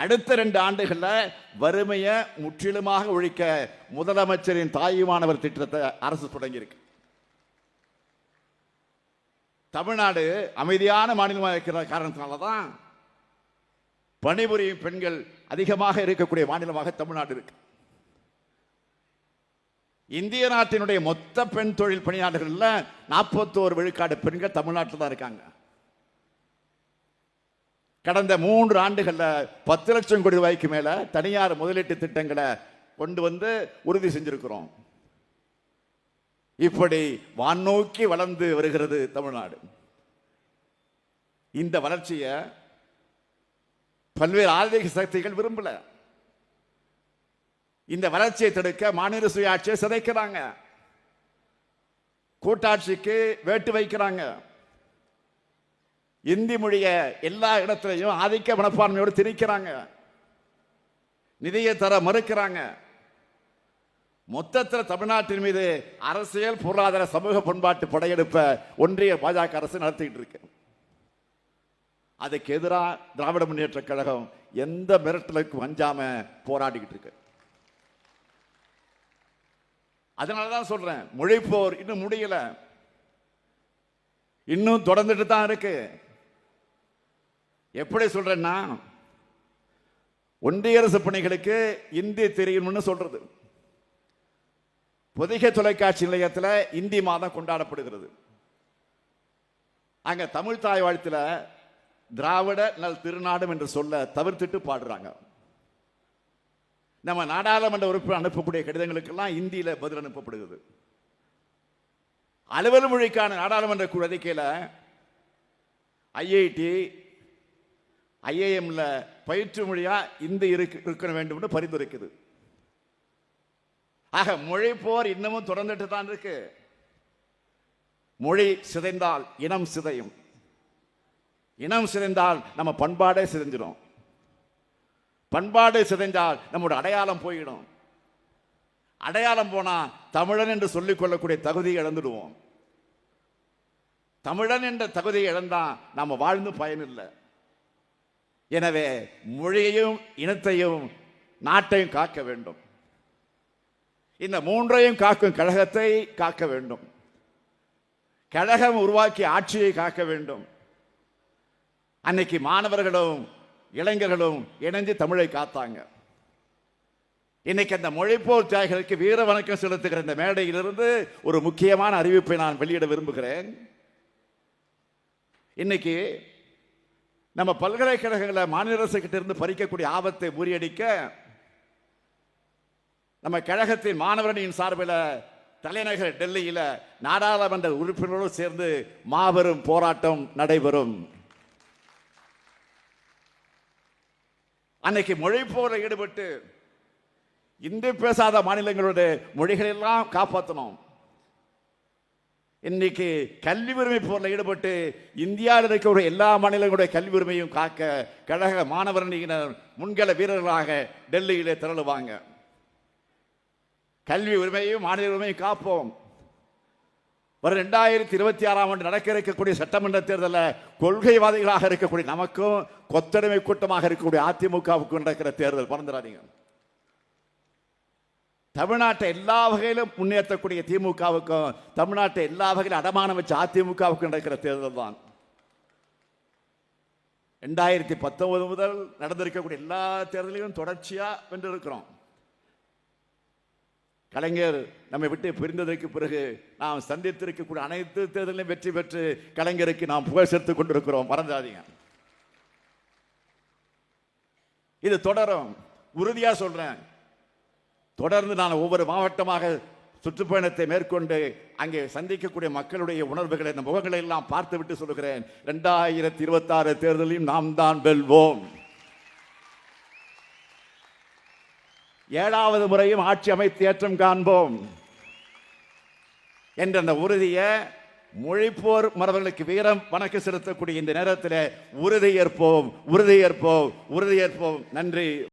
அடுத்த ரெண்டு ஆண்டுகளில் வறுமையை முற்றிலுமாக ஒழிக்க முதலமைச்சரின் தாயுமானவர் திட்டத்தை அரசு தொடங்கியிருக்கு. தமிழ்நாடு அமைதியான மாநிலமாக இருக்கிற காரணத்தினால தான் பணிபுரியும் பெண்கள் அதிகமாக இருக்கக்கூடிய மாநிலமாக தமிழ்நாடு இருக்கு. இந்திய நாட்டினுடைய மொத்த பெண் தொழில் பணியாளர்களில் நாற்பத்தோரு விழுக்காடு பெண்கள் தமிழ்நாட்டில் தான் இருக்காங்க. கடந்த மூன்று ஆண்டுகளில் பத்து லட்சம் கோடி ரூபாய்க்கு மேலே தனியார் முதலீட்டு திட்டங்களை கொண்டு வந்து உறுதி செஞ்சிருக்கிறோம். இப்படி வானோக்கி வளர்ந்து வருகிறது தமிழ்நாடு. இந்த வளர்ச்சியை பல்வேறு ஆன்மீக சக்திகள் விரும்பல. இந்த வளர்ச்சியை தடுக்க மாநில சுயாட்சியை சிதைக்கிறாங்க. கூட்டாட்சிக்கு வேட்டு வைக்கிறாங்க. இந்தி மொழிய எல்லா இடத்துலையும் ஆதிக்க மனப்பான்மையோடு திணிக்கிறாங்க. நிதியை தர மறுக்கிறாங்க. மொத்தத்தில் தமிழ்நாட்டின் மீது அரசியல் பொருளாதார சமூக பண்பாட்டு படையெடுப்பை ஒன்றிய பாஜக அரசு நடத்திக்கிட்டு இருக்கு. அதுக்கு எதிராக திராவிட முன்னேற்ற கழகம் எந்த மிரட்டலுக்கும் அஞ்சாம போராடிக்கிட்டு இருக்கு. அதனால தான் சொல்றேன் மொழிப்போர் இன்னும் முடியல. இன்னும் தொடர்ந்துட்டு தான் இருக்கு. எப்படி சொல்றேன்னா ஒன்றிய அரசு பணிகளுக்கு இந்தி தெரியணும்னு சொல்றது. பொதிகை தொலைக்காட்சி நிலையத்தில் இந்தி மாதம் கொண்டாடப்படுகிறது. அங்க தமிழ் தாய் வாழ்த்தில் திராவிட நல் திருநாடும் என்று சொல்ல தவிர்த்துட்டு பாடுறாங்க. நம்ம நாடாளுமன்ற உறுப்பினர் அனுப்பக்கூடிய கடிதங்களுக்கெல்லாம் இந்தியில் பதில் அனுப்பப்படுகிறது. அலுவல் மொழிக்கான நாடாளுமன்ற குழு அறிக்கையில் ஐஐடி ஐஏஎம்ல பயிற்று மொழியா இந்தி இருக்கு இருக்க வேண்டும்னு பரிந்துரைக்குது. ஆக மொழி போர் இன்னமும் தொடர்ந்துட்டு தான் இருக்கு. மொழி சிதைந்தால் இனம் சிதையும். இனம் சிதைந்தால் நம்ம பண்பாடே சிதைஞ்சிடும் பண்பாடு சிதைஞ்சால் நம்முடைய அடையாளம் போயிடும். அடையாளம் போனால் தமிழன் என்று சொல்லிக் கொள்ளக்கூடிய தகுதியை இழந்துடுவோம். தமிழன் என்ற தகுதியை இழந்தால் நம்ம வாழ்ந்து பயனில்லை. எனவே மொழியையும் இனத்தையும் நாட்டையும் காக்க வேண்டும். இந்த மூன்றையும் காக்கும் கழகத்தை காக்க வேண்டும். கழகம் உருவாக்கி ஆட்சியை காக்க வேண்டும். அன்னைக்கு மாணவர்களும் இளைஞர்களும் இணைந்து தமிழை காத்தாங்க. இன்னைக்கு அந்த மொழிப்போர் தியாகிகளுக்கு வீர வணக்கம் செலுத்துகிற இந்த மேடையிலிருந்து ஒரு முக்கியமான அறிவிப்பை நான் வெளியிட விரும்புகிறேன். இன்னைக்கு நம்ம பல்கலைக்கழகங்களை மாநில அரசுகிட்ட இருந்து பறிக்கக்கூடிய ஆபத்தை முறியடிக்க நம்ம கழகத்தின் மாணவரணியின் சார்பில் தலைநகர் டெல்லியில் நாடாளுமன்ற உறுப்பினரோடு சேர்ந்து மாபெரும் போராட்டம் நடைபெறும். அன்னைக்கு மொழி மொழிப்போரில் ஈடுபட்டு இந்தி பேசாத மாநிலங்களோட மொழிகளெல்லாம் காப்பாற்றணும் இன்னைக்கு கல்வி உரிமை போரில் ஈடுபட்டு இந்தியாவில் இருக்கக்கூடிய எல்லா மாநிலங்களுடைய கல்வி உரிமையும் காக்க கழக மாணவரணியினர் முன்கள வீரர்களாக டெல்லியிலே திரளுவாங்க. கல்வி உரிமையும் மாநில உரிமையும் காப்போம். வரும் ரெண்டாயிரத்தி இருபத்தி ஆறாம் ஆண்டு நடக்க இருக்கக்கூடிய சட்டமன்ற தேர்தலில் கொள்கைவாதிகளாக இருக்கக்கூடிய நமக்கும் கொத்தடிமை கூட்டமாக இருக்கக்கூடிய அதிமுகவுக்கும் நடக்கிற தேர்தல். பறந்துடாதீங்க தமிழ்நாட்டை எல்லா வகையிலும் முன்னேற்றக்கூடிய திமுகவுக்கும் தமிழ்நாட்டை எல்லா வகையிலும் அடமானம் வச்ச அதிமுகவுக்கும் நடக்கிற தேர்தல் தான். ரெண்டாயிரத்தி பத்தொன்பது முதல் நடந்திருக்கக்கூடிய எல்லா தேர்தலையும் தொடர்ச்சியாக வென்றிருக்கிறோம். கலைஞர் நம்மை விட்டு பிரிந்ததற்கு பிறகு நாம் சந்தித்திருக்கக்கூடிய அனைத்து தேர்தலையும் வெற்றி பெற்று கலைஞருக்கு நாம் புகழ் சேர்த்துக் கொண்டிருக்கிறோம். மறந்தாதீங்க. இது தொடரும். உறுதியாக சொல்கிறேன் தொடர்ந்து நான் ஒவ்வொரு மாவட்டமாக சுற்றுப்பயணத்தை மேற்கொண்டு அங்கே சந்திக்கக்கூடிய மக்களுடைய உணர்வுகளை இந்த முகங்களை எல்லாம் பார்த்துவிட்டு சொல்கிறேன் சொல்லுகிறேன். ரெண்டாயிரத்தி இருபத்தாறு தேர்தலையும் நாம் தான் வெல்வோம். ஏழாவது முறையும் ஆட்சி அமைத்து ஏற்றம் காண்போம். என்ற அந்த உறுதியை மொழிப்போர் மரபர்களுக்கு வீரம் வணக்கம் செலுத்தக்கூடிய இந்த நேரத்தில் உறுதியேற்போம் உறுதியேற்போம் உறுதியேற்போம். நன்றி.